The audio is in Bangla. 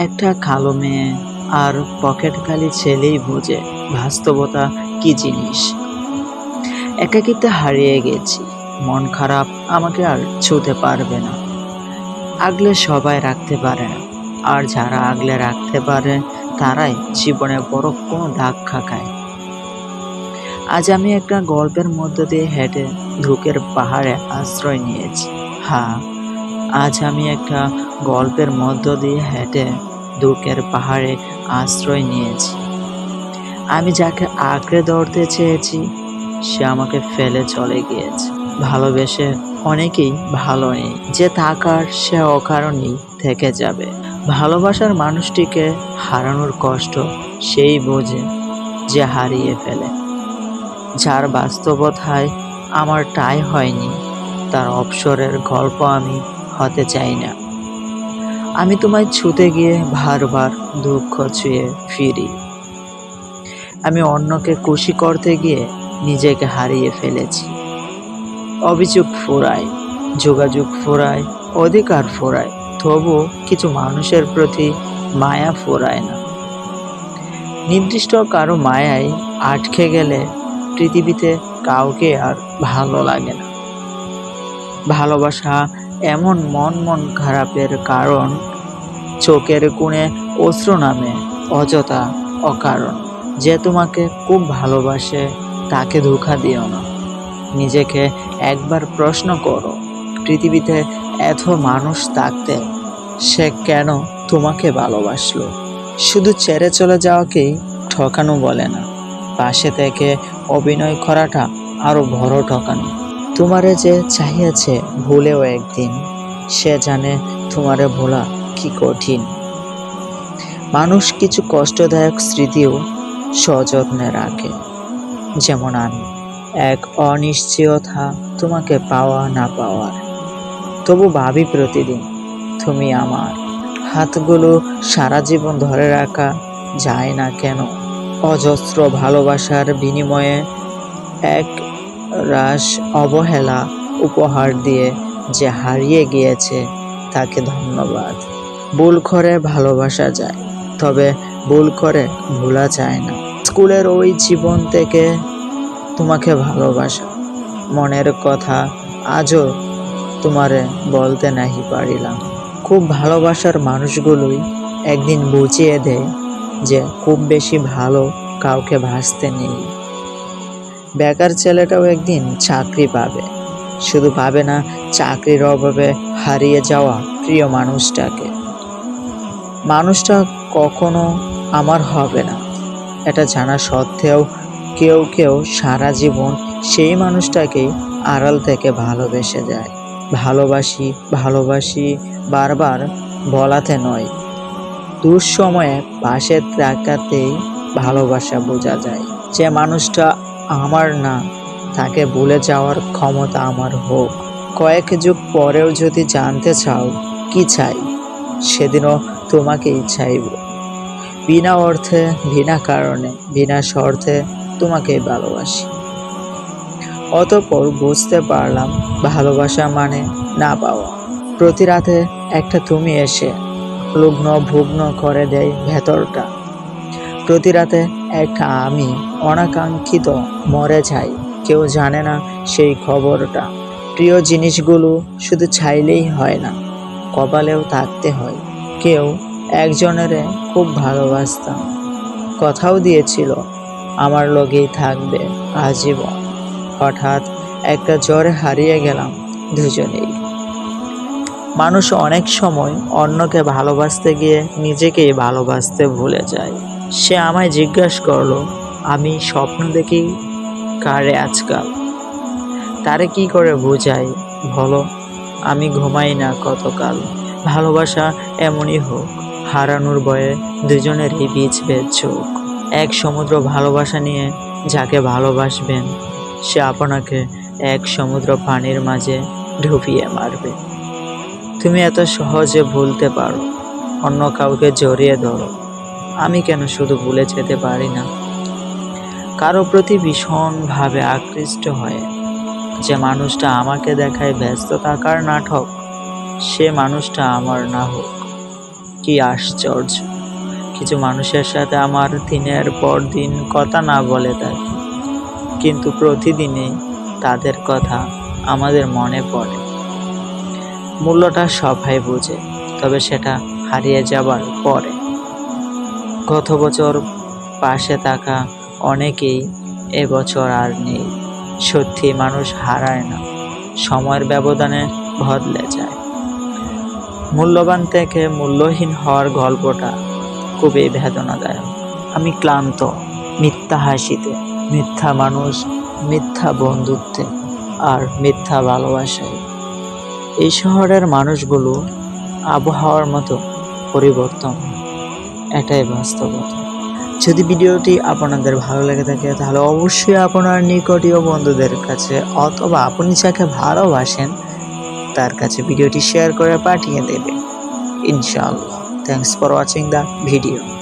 একটা কালো মেয়ে আর পকেট খালি ছেলেই বোঝে বাস্তবতা কি জিনিস। একাকিত্বে হারিয়ে গেছি। মন খারাপ আমাকে আর ছুতে পারবে না। আগলে সবাই রাখতে পারে। না আর যারা আগলে রাখতে পারে, তারাই জীবনে বড় কোনো দাগ খায়। আজ আমি একটা গল্পের মধ্য দিয়ে হেঁটে ধুকের পাহাড়ে আশ্রয় নিয়েছি। হ্যাঁ আজ আমি একটা গল্পের মধ্য দিয়ে হেঁটে দুঃখের পাহাড়ে আশ্রয় নিয়েছি। আমি যাকে আঁকড়ে ধরতে চেয়েছি, সে আমাকে ফেলে চলে গিয়েছে। ভালোবেসে অনেকেই ভালো নেই, যে থাকার সে অকারণেই থেকে যাবে। ভালোবাসার মানুষটিকে হারানোর কষ্ট সেই বোঝে যে হারিয়ে ফেলে। যার বাস্তবতায় আমার টাই হয়নি, তার অবসরের গল্প আমি হতে চাই না। আমি তোমায় ছুতে গিয়ে বারবার দুঃখ ছুঁয়ে ফিরি। আমি অন্যকে খুশি করতে গিয়ে নিজেকে হারিয়ে ফেলেছি। অভিযোগ ফোরায়, যোগাযোগ ফোরায়, অধিকার ফোরায়, তবু কিছু মানুষের প্রতি মায়া ফোরায় না। নির্দিষ্ট কারও মায়ায় আটকে গেলে পৃথিবীতে কাউকে আর ভালো লাগে না। ভালোবাসা এমন মন মন খারাপের কারণ চোখের কোণে অশ্রু নামে, অযথা অকারণ। যে তোমাকে খুব ভালোবাসে, তাকে ধোঁকা দিও না। নিজেকে একবার প্রশ্ন করো, পৃথিবীতে এত মানুষ থাকতে সে কেন তোমাকে ভালোবাসলো? শুধু ছেড়ে চলে যাওয়াকেই ঠকানো বলে না। পাশে থেকে অভিনয় করাটা আরও বড় ঠকানো। তোমারে যে চাহিয়েছে ভুলেও একদিন, সে জানে তোমারে ভোলা কি কঠিন। মানুষ কিছু কষ্টদায়ক স্মৃতিও সযত্নে রাখে। যেমন আমি, এক অনিশ্চয়তা তোমাকে পাওয়া না পাওয়ার। তবু ভাবি প্রতিদিন, তুমি আমার হাতগুলো সারা জীবন ধরে রাখা যায় না কেন? অজস্র ভালোবাসার বিনিময়ে এক রাস অবহেলা উপহার দিয়ে যে হারিয়ে গিয়েছে, তাকে ধন্যবাদ। ভুল করে ভালোবাসা যায়, তবে ভুল করে ভোলা যায় না। স্কুলের ওই জীবন থেকে তোমাকে ভালোবাসা, মনের কথা আজও তোমারে বলতে নাহি পারিলাম। খুব ভালোবাসার মানুষগুলোই একদিন বুঝিয়ে দেয় যে খুব বেশি ভালো কাউকে ভাসতে নেই। বেকার ছেলেটাও একদিন চাকরি পাবে, শুধু পাবে না, চাকরির অভাবে হারিয়ে যাওয়া প্রিয় মানুষটাকে। মানুষটা কখনো আমার হবে না। এটা জানা সত্ত্বেও কেউ কেউ সারা জীবন সেই মানুষটাকেই আড়াল থেকে ভালোবেসে যায়। ভালোবাসি ভালোবাসি বারবার বলাতে নয়। দুঃসময়ে পাশে থাকাতেই ভালোবাসা বোঝা যায়। যে মানুষটা আমার না, তাকে ভুলে যাওয়ার ক্ষমতা আমার হোক। কয়েক যুগ পরেও যদি জানতে চাও, কি চাই? সেদিনও তোমাকেই চাইব বিনা অর্থে, বিনা কারণে, বিনা স্বার্থে তোমাকেই ভালোবাসি। অতপর বুঝতে পারলাম, ভালোবাসা মানে না পাওয়া। প্রতি রাতে একটা তুমি এসে লগ্ন ভুগ্ন করে দেয় ভেতরটা। প্রতি রাতে একটা আমি অনাকাঙ্ক্ষিত মরে যাই। কেউ জানে না সেই খবরটা। প্রিয় জিনিসগুলো শুধু চাইলেই হয় না, কপালেও থাকতে হয়। কেউ একজনের খুব ভালোবাসতাম। কথাও দিয়েছিল, আমার লগেই থাকবে আজীবন। হঠাৎ একটা জ্বরে হারিয়ে গেলাম দুজনেই। মানুষ অনেক সময় অন্যকে ভালোবাসতে গিয়ে নিজেকেই ভালোবাসতে ভুলে যায়। সে আমায় জিজ্ঞাসা করল, আমি স্বপ্ন দেখি কারে আজকাল? তারে কি করে বোঝাই? বলো, আমি ঘুমাই না কতকাল। ভালোবাসা এমনই হোক, হারানোর ভয়ে দুজনেরই বীজ ভেদ চোখ। এক সমুদ্র ভালোবাসা নিয়ে যাকে ভালোবাসবেন, সে আপনাকে এক সমুদ্র পানির মাঝে ঢুকিয়ে মারবে। তুমি এত সহজে ভুলতে পারো, অন্য কাউকে জড়িয়ে ধরো। আমি কেন শুধু ভুলে যেতে পারি না? কারও প্রতি ভীষণভাবে আকৃষ্ট হয়ে। যে মানুষটা আমাকে দেখায় ব্যস্ত থাকার নাটক, সে মানুষটা আমার না হোক। কি আশ্চর্য। কিছু মানুষের সাথে আমার দিনের পর দিন কথা না বলে থাকি কিন্তু প্রতিদিনই তাদের কথা আমাদের মনে পড়ে। মূল্যটা সবাই বোঝে, তবে সেটা হারিয়ে যাবার পরে। গত বছর পাশে থাকা অনেকেই এবছর আর নেই। সত্যি মানুষ হারায় না। সময়ের ব্যবধানে বদলে যায়। মূল্যবান থেকে মূল্যহীন হওয়ার গল্পটা খুবই বেদনাদায়ক। আমি ক্লান্ত, মিথ্যা হাসিতে, মিথ্যা মানুষ, মিথ্যা বন্ধুত্বে আর মিথ্যা ভালোবাসায়। এই শহরের মানুষগুলো আবহাওয়ার মতো পরিবর্তন, এটাই বাস্তবতা। যদি ভিডিওটি আপনাদের ভালো লেগে থাকে, তাহলে অবশ্যই আপনার নিকটীয় বন্ধুদের কাছে অথবা আপনি যাকে ভালোবাসেন তার কাছে ভিডিওটি শেয়ার করে পাঠিয়ে দেবে। ইনশাআল্লাহ। Thanks for watching the video